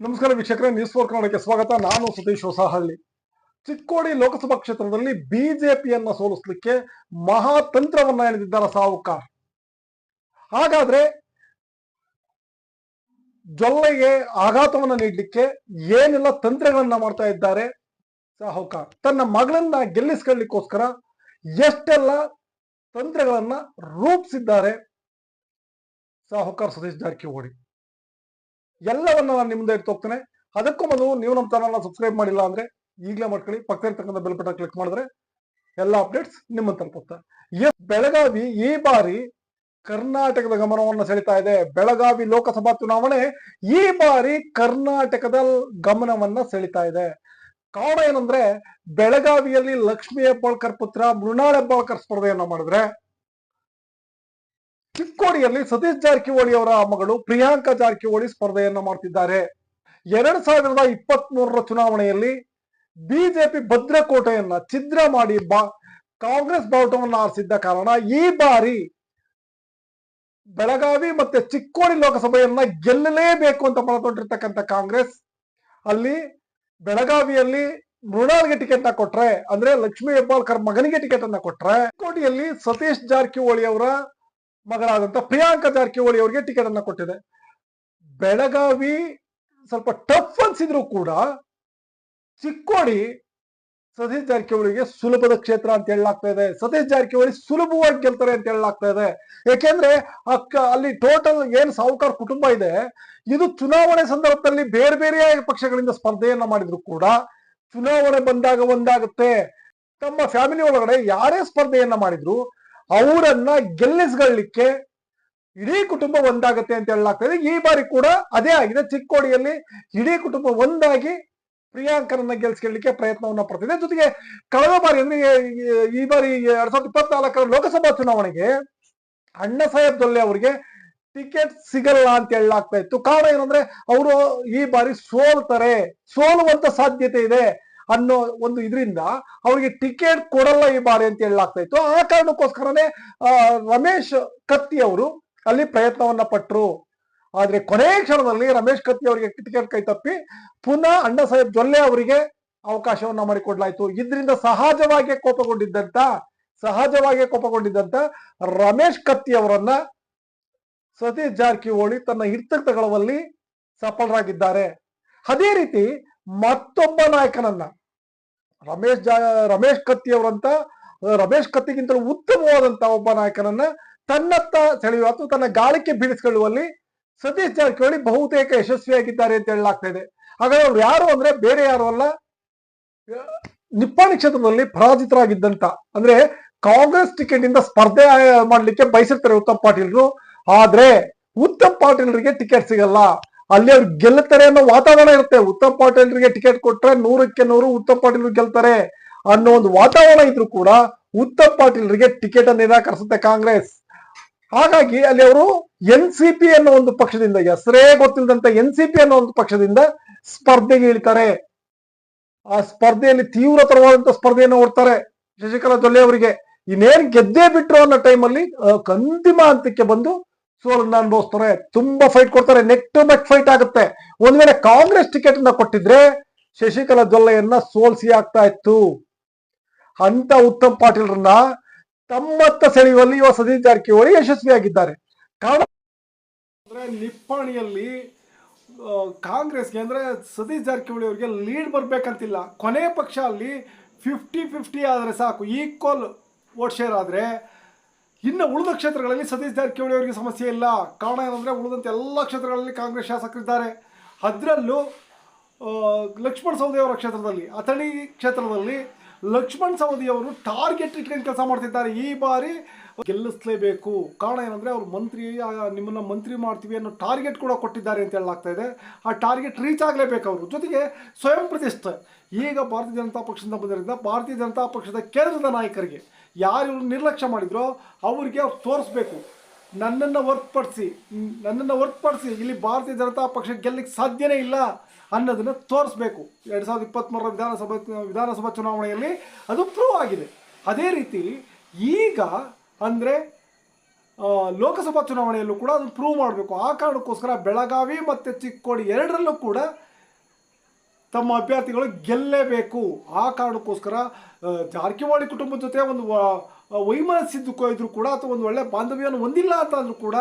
ನಮಸ್ಕಾರ ವೀಕ್ಷಕರೇ news four ಕನ್ನಡಕ್ಕೆ ಸ್ವಾಗತ. ನಾನು ಸತೀಶ್ ಹೊಸಹಳ್ಳಿ. ಚಿಕ್ಕೋಡಿ ಲೋಕಸಭಾ ಕ್ಷೇತ್ರದಲ್ಲಿ ಬಿಜೆಪಿಯನ್ನ ಸೋಲಿಸಲಿಕ್ಕೆ ಮಹಾತಂತ್ರವನ್ನ ಎಳೆದಿದ್ದಾರೆ ಸಾವುಕಾರ್ ಹಾಗಾದ್ರೆ ಜೊಲ್ಲೆಗೆ ಆಘಾತವನ್ನ ನೀಡಲಿಕ್ಕೆ ಏನೆಲ್ಲ ತಂತ್ರಗಳನ್ನ ಮಾಡ್ತಾ ಇದ್ದಾರೆ ಸಾಹುಕಾರ್? ತನ್ನ ಮಗಳನ್ನ ಗೆಲ್ಲಿಸ್ಕೊಳ್ಳಿಕ್ಕೋಸ್ಕರ ಎಷ್ಟೆಲ್ಲ ತಂತ್ರಗಳನ್ನ ರೂಪಿಸಿದ್ದಾರೆ ಸಾಹುಕಾರ್ ಸತೀಶ್ ಜಾರಕಿಹೊಳಿ? ಎಲ್ಲವನ್ನ ನಾನು ನಿಮ್ಮ ಮುಂದೆ ಇಟ್ಟು ಹೋಗ್ತೇನೆ. ಅದಕ್ಕೂ ಮೊದಲು ನೀವು ನಮ್ಮ ಚಾನಲ್ನ ಸಬ್ಸ್ಕ್ರೈಬ್ ಮಾಡಿಲ್ಲ ಅಂದ್ರೆ ಈಗಲೇ ಮಾಡ್ಕೊಳ್ಳಿ. ಪಕ್ಕದಲ್ಲಿರ್ತಕ್ಕಂಥ ಬೆಲ್ ಬಟನ್ ಕ್ಲಿಕ್ ಮಾಡಿದ್ರೆ ಎಲ್ಲ ಅಪ್ಡೇಟ್ಸ್ ನಿಮ್ಮ ತಲುಪುತ್ತೆ. ಬೆಳಗಾವಿ ಈ ಬಾರಿ ಕರ್ನಾಟಕದ ಗಮನವನ್ನು ಸೆಳಿತಾ ಇದೆ. ಬೆಳಗಾವಿ ಲೋಕಸಭಾ ಚುನಾವಣೆ ಈ ಬಾರಿ ಕರ್ನಾಟಕದ ಗಮನವನ್ನ ಸೆಳಿತಾ ಇದೆ. ಕಾರಣ ಏನಂದ್ರೆ ಬೆಳಗಾವಿಯಲ್ಲಿ ಲಕ್ಷ್ಮೀ ಹೆಬ್ಬಾಳ್ಕರ್ ಪುತ್ರ ಮೃಣಾಲ್ ಹೆಬ್ಬಾಳ್ಕರ್ ಸ್ಪರ್ಧೆಯನ್ನ ಮಾಡಿದ್ರೆ ಚಿಕ್ಕೋಡಿಯಲ್ಲಿ ಸತೀಶ್ ಜಾರಕಿಹೊಳಿ ಅವರ ಮಗಳು ಪ್ರಿಯಾಂಕಾ ಜಾರಕಿಹೊಳಿ ಸ್ಪರ್ಧೆಯನ್ನ ಮಾಡ್ತಿದ್ದಾರೆ. ಎರಡ್ ಸಾವಿರದ ಇಪ್ಪತ್ತ್ ಮೂರರ ಚುನಾವಣೆಯಲ್ಲಿ ಬಿಜೆಪಿ ಭದ್ರಕೋಟೆಯನ್ನ ಛಿದ್ರ ಮಾಡಿ ಬಾ ಕಾಂಗ್ರೆಸ್ ಬಾವುಟವನ್ನು ಆರಿಸಿದ್ದ ಕಾರಣ ಈ ಬಾರಿ ಬೆಳಗಾವಿ ಮತ್ತೆ ಚಿಕ್ಕೋಡಿ ಲೋಕಸಭೆಯನ್ನ ಗೆಲ್ಲಲೇಬೇಕು ಅಂತ ಮನತೊಂಡಿರ್ತಕ್ಕಂತ ಕಾಂಗ್ರೆಸ್, ಅಲ್ಲಿ ಬೆಳಗಾವಿಯಲ್ಲಿ ಮೃಣಾಲ್ಗೆ ಟಿಕೆಟ್ನ ಕೊಟ್ರೆ, ಅಂದ್ರೆ ಲಕ್ಷ್ಮೀ ಹೆಬ್ಬಾಳ್ಕರ್ ಮಗನಿಗೆ ಟಿಕೆಟ್ ಅನ್ನ ಕೊಟ್ರೆ, ಚಿಕ್ಕೋಡಿಯಲ್ಲಿ ಸತೀಶ್ ಜಾರಕಿಹೊಳಿ ಅವರ ಮಗಳಾದಂತ ಪ್ರಿಯಾಂಕಾ ಜಾರಕಿಹೊಳಿ ಅವರಿಗೆ ಟಿಕೆಟ್ ಅನ್ನ ಕೊಟ್ಟಿದೆ. ಬೆಳಗಾವಿ ಸ್ವಲ್ಪ ಟಫ್ ಅನ್ಸಿದ್ರು ಕೂಡ ಚಿಕ್ಕೋಡಿ ಸತೀಶ್ ಜಾರಕಿಹೊಳಿಗೆ ಸುಲಭದ ಕ್ಷೇತ್ರ ಅಂತ ಹೇಳಲಾಗ್ತಾ ಇದೆ. ಸತೀಶ್ ಜಾರಕಿಹೊಳಿ ಸುಲಭವಾಗಿ ಗೆಲ್ತಾರೆ ಅಂತ ಹೇಳಲಾಗ್ತಾ ಇದೆ. ಯಾಕೆಂದ್ರೆ ಅಕ್ಕ ಅಲ್ಲಿ ಟೋಟಲ್ ಏನ್ ಸಾಹುಕಾರ ಕುಟುಂಬ ಇದೆ, ಇದು ಚುನಾವಣೆ ಸಂದರ್ಭದಲ್ಲಿ ಬೇರೆ ಬೇರೆ ಪಕ್ಷಗಳಿಂದ ಸ್ಪರ್ಧೆಯನ್ನ ಮಾಡಿದ್ರು ಕೂಡ ಚುನಾವಣೆ ಬಂದಾಗ ಒಂದಾಗುತ್ತೆ. ತಮ್ಮ ಫ್ಯಾಮಿಲಿ ಒಳಗಡೆ ಯಾರೇ ಸ್ಪರ್ಧೆಯನ್ನ ಮಾಡಿದ್ರು ಅವರನ್ನ ಗೆಲ್ಲಿಸ್ಕೊಳ್ಳಿಕ್ಕೆ ಇಡೀ ಕುಟುಂಬ ಒಂದಾಗತ್ತೆ ಅಂತ ಹೇಳಲಾಗ್ತದೆ. ಈ ಬಾರಿ ಕೂಡ ಅದೇ ಆಗಿದೆ. ಚಿಕ್ಕೋಡಿಯಲ್ಲಿ ಇಡೀ ಕುಟುಂಬ ಒಂದಾಗಿ ಪ್ರಿಯಾಂಕರನ್ನ ಗೆಲ್ಸ್ಕೊಳ್ಳಿಕ್ಕೆ ಪ್ರಯತ್ನವನ್ನ ಪಡ್ತಿದೆ. ಜೊತೆಗೆ ಕಳೆದ ಬಾರಿ ಅಂದ್ರೆ ಈ- ಬಾರಿ ಎರಡ್ ಸಾವಿರದ ಇಪ್ಪತ್ನಾಲ್ಕರ ಲೋಕಸಭಾ ಚುನಾವಣೆಗೆ ಅಣ್ಣ ಸಾಹೇಬ್ ದೊಲ್ಲೆ ಅವರಿಗೆ ಟಿಕೆಟ್ ಸಿಗಲ್ಲ ಅಂತ ಹೇಳಲಾಗ್ತಾ ಇತ್ತು. ಕಾರಣ ಏನಂದ್ರೆ, ಅವರು ಈ ಬಾರಿ ಸೋಲ್ತಾರೆ. ಸೋಲುವಂತ ಸಾಧ್ಯತೆ ಇದೆ. ಅನ್ನೋ ಒಂದು ಇದರಿಂದ ಅವರಿಗೆ ಟಿಕೆಟ್ ಕೊಡಲ್ಲ ಈ ಬಾರಿ ಅಂತ ಹೇಳಲಾಗ್ತಾ ಇತ್ತು. ಆ ಕಾರಣಕ್ಕೋಸ್ಕರನೇ ರಮೇಶ್ ಕತ್ತಿ ಅವರು ಅಲ್ಲಿ ಪ್ರಯತ್ನವನ್ನ ಪಟ್ಟರು ಆದ್ರೆ ಕೊನೆ ಕ್ಷಣದಲ್ಲಿ ರಮೇಶ್ ಕತ್ತಿ ಅವರಿಗೆ ಟಿಕೆಟ್ ಕೈ ತಪ್ಪಿ ಪುನಃ ಅಣ್ಣ ಸಾಹೇಬ್ ಜೊಲ್ಲೆ ಅವರಿಗೆ ಅವಕಾಶವನ್ನ ಮಾಡಿಕೊಡ್ಲಾಯ್ತು. ಇದರಿಂದ ಸಹಜವಾಗಿ ಕೋಪಗೊಂಡಿದ್ದಂತ ಸಹಜವಾಗಿ ಕೋಪಗೊಂಡಿದ್ದಂತ ರಮೇಶ್ ಕತ್ತಿ ಅವರನ್ನ ಸತೀಶ್ ಜಾರಕಿಹೊಳಿ ತನ್ನ ತಗೊಳ್ಳುವಲ್ಲಿ ಸಫಲರಾಗಿದ್ದಾರೆ. ಅದೇ ರೀತಿ ಮತ್ತೊಬ್ಬ ನಾಯಕನನ್ನ ರಮೇಶ್ ಜಾ, ರಮೇಶ್ ಕತ್ತಿ ಅವರಂತ ರಮೇಶ್ ಕತ್ತಿಗಿಂತಲೂ ಉತ್ತಮವಾದಂತ ಒಬ್ಬ ನಾಯಕನನ್ನ ತನ್ನತ್ತ ಸೆಳೆಯುವ ಅಥವಾ ತನ್ನ ಗಾಳಿಕೆ ಬೀಳಿಸಿಕೊಳ್ಳುವಲ್ಲಿ ಸತೀಶ್ ಜಾರಕಿಹೊಳಿ ಬಹುತೇಕ ಯಶಸ್ವಿಯಾಗಿದ್ದಾರೆ ಅಂತ ಹೇಳಲಾಗ್ತಾ ಇದೆ. ಹಾಗಾದ್ರೆ ಅವ್ರು ಯಾರು ಅಂದ್ರೆ ಬೇರೆ ಯಾರು ಅಲ್ಲ, ನಿಪ್ಪಾಣಿ ಕ್ಷೇತ್ರದಲ್ಲಿ ಪರಾಜಿತರಾಗಿದ್ದಂತ, ಅಂದ್ರೆ ಕಾಂಗ್ರೆಸ್ ಟಿಕೆಟ್ ಇಂದ ಸ್ಪರ್ಧೆ ಮಾಡ್ಲಿಕ್ಕೆ ಬಯಸಿರ್ತಾರೆ ಉತ್ತಮ್ ಪಾಟೀಲ್ರು, ಆದ್ರೆ ಉತ್ತಮ್ ಪಾಟೀಲ್ರಿಗೆ ಟಿಕೆಟ್ ಸಿಗಲ್ಲ. ಅಲ್ಲಿ ಅವ್ರು ಗೆಲ್ಲುತ್ತಾರೆ ಅನ್ನೋ ವಾತಾವರಣ ಇರುತ್ತೆ. ಉತ್ತಮ್ ಪಾಟೀಲ್ರಿಗೆ ಟಿಕೆಟ್ ಕೊಟ್ರೆ ನೂರಕ್ಕೆ ನೂರು ಉತ್ತಮ್ ಪಾಟೀಲ್ ಗೆಲ್ತಾರೆ ಅನ್ನೋ ಒಂದು ವಾತಾವರಣ ಇದ್ರು ಕೂಡ ಉತ್ತಮ್ ಪಾಟೀಲ್ರಿಗೆ ಟಿಕೆಟ್ ಅನ್ನು ನಿರಾಕರಿಸುತ್ತೆ ಕಾಂಗ್ರೆಸ್. ಹಾಗಾಗಿ ಅಲ್ಲಿ ಅವರು ಎನ್ ಸಿ ಪಿ ಅನ್ನೋ ಒಂದು ಪಕ್ಷದಿಂದ, ಹೆಸರೇ ಗೊತ್ತಿಲ್ಲದಂತ ಎನ್ ಸಿ ಪಿ ಅನ್ನೋ ಒಂದು ಪಕ್ಷದಿಂದ ಸ್ಪರ್ಧೆಗೆ ಇಳಿತಾರೆ. ಆ ಸ್ಪರ್ಧೆಯಲ್ಲಿ ತೀವ್ರತರವಾದಂತ ಸ್ಪರ್ಧೆಯನ್ನು ಓಡ್ತಾರೆ ಶಶಿಕಲಾ ಜೊಲ್ಲೆ ಅವರಿಗೆ. ಇನ್ನೇನ್ ಗೆದ್ದೇ ಬಿಟ್ರು ಅನ್ನೋ ಟೈಮಲ್ಲಿ ಅಂತಿಮ ಹಂತಕ್ಕೆ ಬಂದು ಸೋಲನ್ನ ಅನುಭವಿಸ್ತಾರೆ ತುಂಬಾ ಫೈಟ್ ಕೊಡ್ತಾರೆ ನೆಕ್ ಟು ನೆಕ್ ಫೈಟ್ ಆಗುತ್ತೆ. ಒಂದ್ ವೇಳೆ ಕಾಂಗ್ರೆಸ್ ಟಿಕೆಟ್ ಅನ್ನ ಕೊಟ್ಟಿದ್ರೆ, ಶಶಿಕಲಾ ಜೊಲ್ಲೆಯನ್ನ ಸೋಲ್ಸಿ ಆಗ್ತಾ ಇತ್ತು. ಅಂತ ಉತ್ತಮ್ ಪಾಟೀಲ್ರನ್ನ ತಮ್ಮತ್ತ ಸೆಳೆಯುವಲ್ಲಿ ಯುವ ಸತೀಶ್ ಜಾರಕಿಹೊಳಿ ಯಶಸ್ವಿಯಾಗಿದ್ದಾರೆ. ಕಾರಣ ನಿಪ್ಪಾಣಿಯಲ್ಲಿ ಕಾಂಗ್ರೆಸ್ಗೆ ಅಂದ್ರೆ ಸತೀಶ್ ಜಾರಕಿಹೊಳಿ ಅವರಿಗೆ ಲೀಡ್ ಬರ್ಬೇಕಂತಿಲ್ಲ. ಕೊನೆ ಪಕ್ಷ ಅಲ್ಲಿ ಫಿಫ್ಟಿ ಫಿಫ್ಟಿ ಆದರೆ ಸಾಕು ಈಕ್ವಲ್ ವೋಟ್ ಶೇರ್ ಆದರೆ ಇನ್ನು ಉಳಿದ ಕ್ಷೇತ್ರಗಳಲ್ಲಿ ಸತೀಶ್ ಜಾರಕಿಹೊಳಿ ಅವರಿಗೆ ಸಮಸ್ಯೆ ಇಲ್ಲ. ಕಾರಣ ಏನಂದರೆ ಉಳಿದಂತೆ ಎಲ್ಲ ಕ್ಷೇತ್ರಗಳಲ್ಲಿ ಕಾಂಗ್ರೆಸ್ ಶಾಸಕರಿದ್ದಾರೆ ಅದರಲ್ಲೂ ಲಕ್ಷ್ಮಣ ಲಕ್ಷ್ಮಣ್ ಸವದಿ ಅವರ ಕ್ಷೇತ್ರದಲ್ಲಿ, ಅಥಣಿ ಕ್ಷೇತ್ರದಲ್ಲಿ ಲಕ್ಷ್ಮಣ್ ಸವದಿ ಅವರು ಟಾರ್ಗೆಟ್ ಇಟ್ಕೊಂಡು ಕೆಲಸ ಮಾಡ್ತಿದ್ದಾರೆ. ಈ ಬಾರಿ ಗೆಲ್ಲಿಸಲೇಬೇಕು. ಕಾರಣ ಏನಂದರೆ ಅವರು ಮಂತ್ರಿ ನಿಮ್ಮನ್ನ ಮಂತ್ರಿ ಮಾಡ್ತೀವಿ ಅನ್ನೋ ಟಾರ್ಗೆಟ್ ಕೂಡ ಕೊಟ್ಟಿದ್ದಾರೆ ಅಂತ ಹೇಳಲಾಗ್ತಾ ಇದೆ. ಆ ಟಾರ್ಗೆಟ್ ರೀಚ್ ಆಗಲೇಬೇಕು ಅವರು. ಜೊತೆಗೆ ಸ್ವಯಂ ಪ್ರತಿಷ್ಠೆ. ಈಗ ಭಾರತೀಯ ಜನತಾ ಪಕ್ಷದಿಂದ ಬಂದಿರೋದ್ರಿಂದ ಭಾರತೀಯ ಜನತಾ ಪಕ್ಷದ ಕೇಂದ್ರದ ನಾಯಕರಿಗೆ ಯಾರು ನಿರ್ಲಕ್ಷ್ಯ ಮಾಡಿದ್ರೋ ಅವರಿಗೆ ಅವ್ರು ತೋರಿಸ್ಬೇಕು. ನನ್ನನ್ನು ಹೊರತುಪಡಿಸಿ ನನ್ನನ್ನು ಹೊರತುಪಡಿಸಿ ಇಲ್ಲಿ ಭಾರತೀಯ ಜನತಾ ಪಕ್ಷ ಗೆಲ್ಲಕ್ಕೆ ಸಾಧ್ಯನೇ ಇಲ್ಲ ಅನ್ನೋದನ್ನು ತೋರಿಸ್ಬೇಕು. ಎರಡು ಸಾವಿರದ ಇಪ್ಪತ್ತ್ಮೂರರ ವಿಧಾನಸಭಾ ವಿಧಾನಸಭಾ ಚುನಾವಣೆಯಲ್ಲಿ ಅದು ಪ್ರೂವ್ ಆಗಿದೆ. ಅದೇ ರೀತಿ ಈಗ ಅಂದರೆ ಲೋಕಸಭಾ ಚುನಾವಣೆಯಲ್ಲೂ ಕೂಡ ಅದನ್ನು ಪ್ರೂವ್ ಮಾಡಬೇಕು. ಆ ಕಾರಣಕ್ಕೋಸ್ಕರ ಬೆಳಗಾವಿ ಮತ್ತು ಚಿಕ್ಕೋಡಿ ಎರಡರಲ್ಲೂ ಕೂಡ ತಮ್ಮ ಅಭ್ಯರ್ಥಿಗಳು ಗೆಲ್ಲಲೇಬೇಕು. ಆ ಕಾರಣಕ್ಕೋಸ್ಕರ ಜಾರಕಿಹೊಳಿ ಕುಟುಂಬದ ಜೊತೆ ಒಂದು ವೈಮನಸ್ಸಿದ್ದು ಇದ್ರು ಕೂಡ ಅಥವಾ ಒಂದು ಒಳ್ಳೆ ಬಾಂಧವ್ಯವನ್ನು ಹೊಂದಿಲ್ಲ ಅಂತ ಅಂದರೂ ಕೂಡ,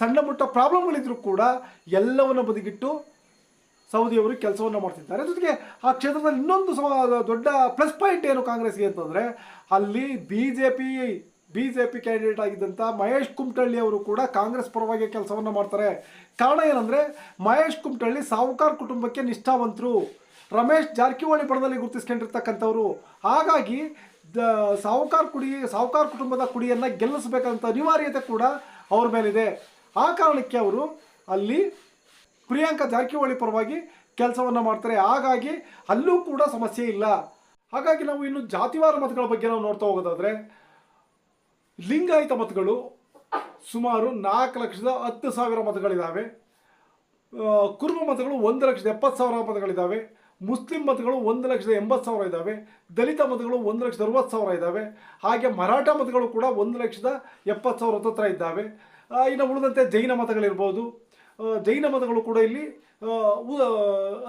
ಸಣ್ಣ ಪುಟ್ಟ ಪ್ರಾಬ್ಲಮ್ಗಳಿದ್ರು ಕೂಡ ಎಲ್ಲವನ್ನು ಬದಿಗಿಟ್ಟು ಸೌದಿಯವರು ಕೆಲಸವನ್ನು ಮಾಡ್ತಿದ್ದಾರೆ. ಜೊತೆಗೆ ಆ ಕ್ಷೇತ್ರದಲ್ಲಿ ಇನ್ನೊಂದು ಸಮ ದೊಡ್ಡ ಪ್ಲಸ್ ಪಾಯಿಂಟ್ ಏನು ಕಾಂಗ್ರೆಸ್ಗೆ ಅಂತಂದರೆ, ಅಲ್ಲಿ B J P B J P candidate ಆಗಿದ್ದಂಥ Mahesh Kumatalli ಅವರು ಕೂಡ ಕಾಂಗ್ರೆಸ್ ಪರವಾಗಿ ಕೆಲಸವನ್ನು ಮಾಡ್ತಾರೆ. ಕಾರಣ ಏನಂದರೆ, ಮಹೇಶ್ ಕುಮಟಳ್ಳಿ ಸಾವುಕಾರ್ ಕುಟುಂಬಕ್ಕೆ ನಿಷ್ಠಾವಂತರು. ರಮೇಶ್ ಜಾರಕಿಹೊಳಿ ಬಣದಲ್ಲಿ ಗುರುತಿಸ್ಕೊಂಡಿರ್ತಕ್ಕಂಥವ್ರು. ಹಾಗಾಗಿ, ದ, ಸಾವುಕಾರ ಕುಡಿ ಸಾಹುಕಾರ ಕುಟುಂಬದ ಕುಡಿಯನ್ನು ಗೆಲ್ಲಿಸಬೇಕಂತ ಅನಿವಾರ್ಯತೆ ಕೂಡ ಅವ್ರ ಮೇಲಿದೆ. ಆ ಕಾರಣಕ್ಕೆ ಅವರು ಅಲ್ಲಿ ಪ್ರಿಯಾಂಕಾ ಜಾರಕಿಹೊಳಿ ಪರವಾಗಿ ಕೆಲಸವನ್ನು ಮಾಡ್ತಾರೆ. ಹಾಗಾಗಿ ಅಲ್ಲೂ ಕೂಡ ಸಮಸ್ಯೆ ಇಲ್ಲ. ಹಾಗಾಗಿ ನಾವು ಇನ್ನು ಜಾತಿವಾರ ಮತಗಳ ಬಗ್ಗೆ ನಾವು ನೋಡ್ತಾ ಹೋಗೋದಾದರೆ, ಲಿಂಗಾಯತ ಮತಗಳು ಸುಮಾರು ನಾಲ್ಕು ಲಕ್ಷದ ಹತ್ತು ಸಾವಿರ ಮತಗಳಿದ್ದಾವೆ ಕುರುಬ ಮತಗಳು ಒಂದು ಲಕ್ಷದ ಎಪ್ಪತ್ತು ಸಾವಿರ ಮತಗಳಿದ್ದಾವೆ ಮುಸ್ಲಿಂ ಮತಗಳು ಒಂದು ಲಕ್ಷದ ಎಂಬತ್ತು ಸಾವಿರ ಇದ್ದಾವೆ, ದಲಿತ ಮತಗಳು ಒಂದು ಲಕ್ಷದ ಅರವತ್ತು ಸಾವಿರ ಇದ್ದಾವೆ, ಹಾಗೆ ಮರಾಠ ಮತಗಳು ಕೂಡ ಒಂದು ಲಕ್ಷದ ಎಪ್ಪತ್ತು ಸಾವಿರ ಹತ್ರ ಇದ್ದಾವೆ. ಇನ್ನು ಉಳಿದಂತೆ ಜೈನ ಮತಗಳಿರ್ಬೋದು. ಜೈನ ಮತಗಳು ಕೂಡ ಇಲ್ಲಿ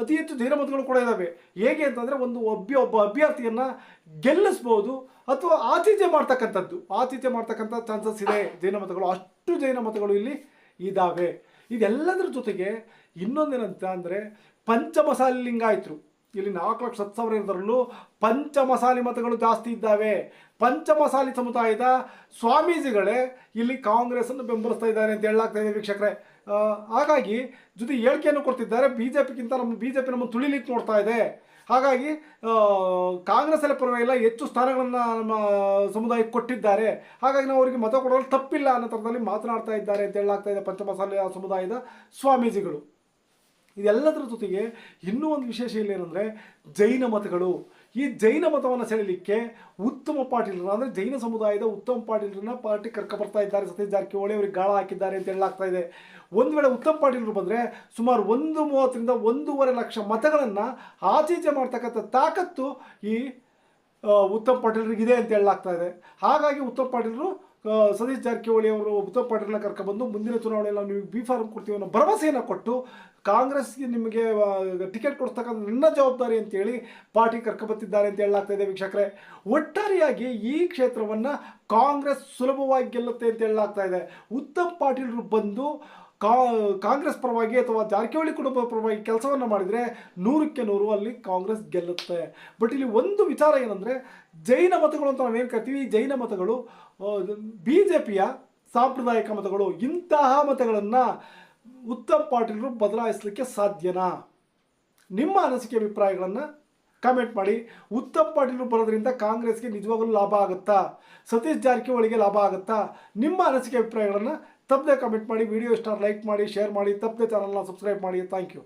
ಅತಿ ಹೆಚ್ಚು ಜೈನ ಮತಗಳು ಕೂಡ ಇದ್ದಾವೆ. ಹೇಗೆ ಅಂತಂದರೆ ಒಂದು ಅಭ್ಯ ಒಬ್ಬ ಅಭ್ಯರ್ಥಿಯನ್ನು ಗೆಲ್ಲಿಸ್ಬೋದು ಅಥವಾ ಆತಿಥ್ಯ ಮಾಡ್ತಕ್ಕಂಥದ್ದು. ಆತಿಥ್ಯ ಮಾಡ್ತಕ್ಕಂಥ ಚಾನ್ಸಸ್ ಇದೆ. ಜೈನ ಮತಗಳು, ಅಷ್ಟು ಜೈನ ಮತಗಳು ಇಲ್ಲಿ ಇದ್ದಾವೆ. ಇದೆಲ್ಲದರ ಜೊತೆಗೆ ಇನ್ನೊಂದೇನಂತ ಅಂದರೆ ಪಂಚಮಸಾಲಿ ಲಿಂಗಾಯತರು ಇಲ್ಲಿ ನಾಲ್ಕು ಲಕ್ಷ ಹತ್ತು ಸಾವಿರ ಇರೋದ್ರಲ್ಲೂ ಪಂಚಮಸಾಲಿ ಮತಗಳು ಜಾಸ್ತಿ ಇದ್ದಾವೆ. ಪಂಚಮಸಾಲಿ ಸಮುದಾಯದ ಸ್ವಾಮೀಜಿಗಳೇ ಇಲ್ಲಿ ಕಾಂಗ್ರೆಸ್ಸನ್ನು ಬೆಂಬಲಿಸ್ತಾ ಇದ್ದಾರೆ ಅಂತ ಹೇಳಲಾಗ್ತಾ ಇದೆ ವೀಕ್ಷಕರೇ. ಹಾಗಾಗಿ ಜೊತೆ ಹೇಳಿಕೆಯನ್ನು ಕೊಡ್ತಿದ್ದಾರೆ. ಬಿ ಜೆ ಪಿಗಿಂತ ನಮ್ಮ ಬಿ ಜೆ ಪಿ ನಮ್ಮನ್ನು ತುಳಿಲಿಕ್ಕೆ ನೋಡ್ತಾ ಇದೆ. ಹಾಗಾಗಿ ಆ, ಕಾಂಗ್ರೆಸ್ ಎಲ್ಲ ಪರವಾಗಿಲ್ಲ ಹೆಚ್ಚು ಸ್ಥಾನಗಳನ್ನು ನಮ್ಮ ಸಮುದಾಯಕ್ಕೆ ಕೊಟ್ಟಿದ್ದಾರೆ. ಹಾಗಾಗಿ ನಾವು ಅವರಿಗೆ ಮತ ಕೊಡೋದು ತಪ್ಪಿಲ್ಲ ಅನ್ನೋ ಥರದಲ್ಲಿ ಮಾತನಾಡ್ತಾ ಇದ್ದಾರೆ ಅಂತ ಹೇಳಲಾಗ್ತಾ ಇದೆ ಪಂಚಮಸಾಲಿ ಸಮುದಾಯದ ಸ್ವಾಮೀಜಿಗಳು. ಇದೆಲ್ಲದರ ಜೊತೆಗೆ ಇನ್ನೂ ಒಂದು ವಿಶೇಷ ಏನಂದರೆ ಜೈನ ಮತಗಳು. ಈ ಜೈನ ಮತವನ್ನು ಸೆಳೆಯಲಿಕ್ಕೆ ಉತ್ತಮ ಪಾಟೀಲರು ಅಂದರೆ ಜೈನ ಸಮುದಾಯದ ಉತ್ತಮ ಪಾಟೀಲರನ್ನ ಪಾರ್ಟಿ ಬರ್ತಾ ಇದ್ದಾರೆ. ಸತೀಶ್ ಜಾರಕಿಹೊಳಿ ಅವರಿಗೆ ಗಾಳ ಹಾಕಿದ್ದಾರೆ ಅಂತ ಹೇಳಲಾಗ್ತಾ ಇದೆ. ಒಂದು ವೇಳೆ ಉತ್ತಮ ಪಾಟೀಲರು ಬಂದರೆ ಸುಮಾರು ಒಂದು ಮೂವತ್ತರಿಂದ ಒಂದೂವರೆ ಲಕ್ಷ ಮತಗಳನ್ನು ಆಚೀಚೆ ಮಾಡ್ತಕ್ಕಂಥ ತಾಕತ್ತು ಈ ಉತ್ತಮ ಪಾಟೀಲರಿಗಿದೆ ಅಂತ ಹೇಳಲಾಗ್ತಾ ಇದೆ. ಹಾಗಾಗಿ ಉತ್ತಮ ಪಾಟೀಲರು ಸತೀಶ್ ಜಾರಕಿಹೊಳಿ ಅವರು ಉದ್ಧವ್ ಪಾಟೀಲ್ನ ಕರ್ಕೊಬಂದು ಮುಂದಿನ ಚುನಾವಣೆಯಲ್ಲಿ ನಾವು ನಿಮಗೆ ಬಿ ಫಾರ್ಮ್ ಕೊಡ್ತೀವಿ ಅನ್ನೋ ಭರವಸೆಯನ್ನು ಕೊಟ್ಟು ಕಾಂಗ್ರೆಸ್ಗೆ ನಿಮಗೆ ಟಿಕೆಟ್ ಕೊಡಿಸ್ತಕ್ಕಂಥ ನನ್ನ ಜವಾಬ್ದಾರಿ ಅಂತೇಳಿ ಪಾರ್ಟಿ ಕರ್ಕೊಬತ್ತಿದ್ದಾರೆ ಅಂತ ಹೇಳಲಾಗ್ತಾ ಇದೆ ವೀಕ್ಷಕರೇ. ಒಟ್ಟಾರೆಯಾಗಿ ಈ ಕ್ಷೇತ್ರವನ್ನು ಕಾಂಗ್ರೆಸ್ ಸುಲಭವಾಗಿ ಗೆಲ್ಲುತ್ತೆ ಅಂತ ಹೇಳಲಾಗ್ತಾ ಇದೆ. ಉತ್ತಮ್ ಪಾಟೀಲರು ಬಂದು ಕಾ, ಕಾಂಗ್ರೆಸ್ ಪರವಾಗಿ ಅಥವಾ ಜಾರಕಿಹೊಳಿ ಕುಟುಂಬ ಪರವಾಗಿ ಕೆಲಸವನ್ನು ಮಾಡಿದರೆ ನೂರಕ್ಕೆ ನೂರು ಅಲ್ಲಿ ಕಾಂಗ್ರೆಸ್ ಗೆಲ್ಲುತ್ತೆ. ಬಟ್ ಇಲ್ಲಿ ಒಂದು ವಿಚಾರ ಏನಂದರೆ ಜೈನ ಮತಗಳು ಅಂತ ನಾವೇನು ಕರಿತೀವಿ? ಜೈನ ಮತಗಳು ಬಿ ಜೆ ಪಿಯ ಸಾಂಪ್ರದಾಯಿಕ ಮತಗಳು, ಇಂತಹ ಮತಗಳನ್ನು ಉತ್ತಮ್ ಪಾಟೀಲರು ಬದಲಾಯಿಸಲಿಕ್ಕೆ ಸಾಧ್ಯನಾ? ನಿಮ್ಮ ಅನಿಸಿಕೆ ಅಭಿಪ್ರಾಯಗಳನ್ನು ಕಾಮೆಂಟ್ ಮಾಡಿ. ಉತ್ತಮ್ ಪಾಟೀಲ್ ಬರೋದ್ರಿಂದ ಕಾಂಗ್ರೆಸ್ಗೆ ನಿಜವಾಗಲೂ ಲಾಭ ಆಗುತ್ತಾ? ಸತೀಶ್ ಜಾರಕಿಹೊಳಿಗೆ ಲಾಭ ಆಗುತ್ತಾ? ನಿಮ್ಮ ಅನಿಸಿಕೆ ಅಭಿಪ್ರಾಯಗಳನ್ನು ತಪ್ಪದೆ ಕಾಮೆಂಟ್ ಮಾಡಿ ವಿಡಿಯೋ ಇಷ್ಟ ಲೈಕ್ ಮಾಡಿ ಶೇರ್ ಮಾಡಿ, ತಪ್ಪದೆ ಚಾನಲ್ನ ಸಬ್ಸ್ಕ್ರೈಬ್ ಮಾಡಿ. Thank you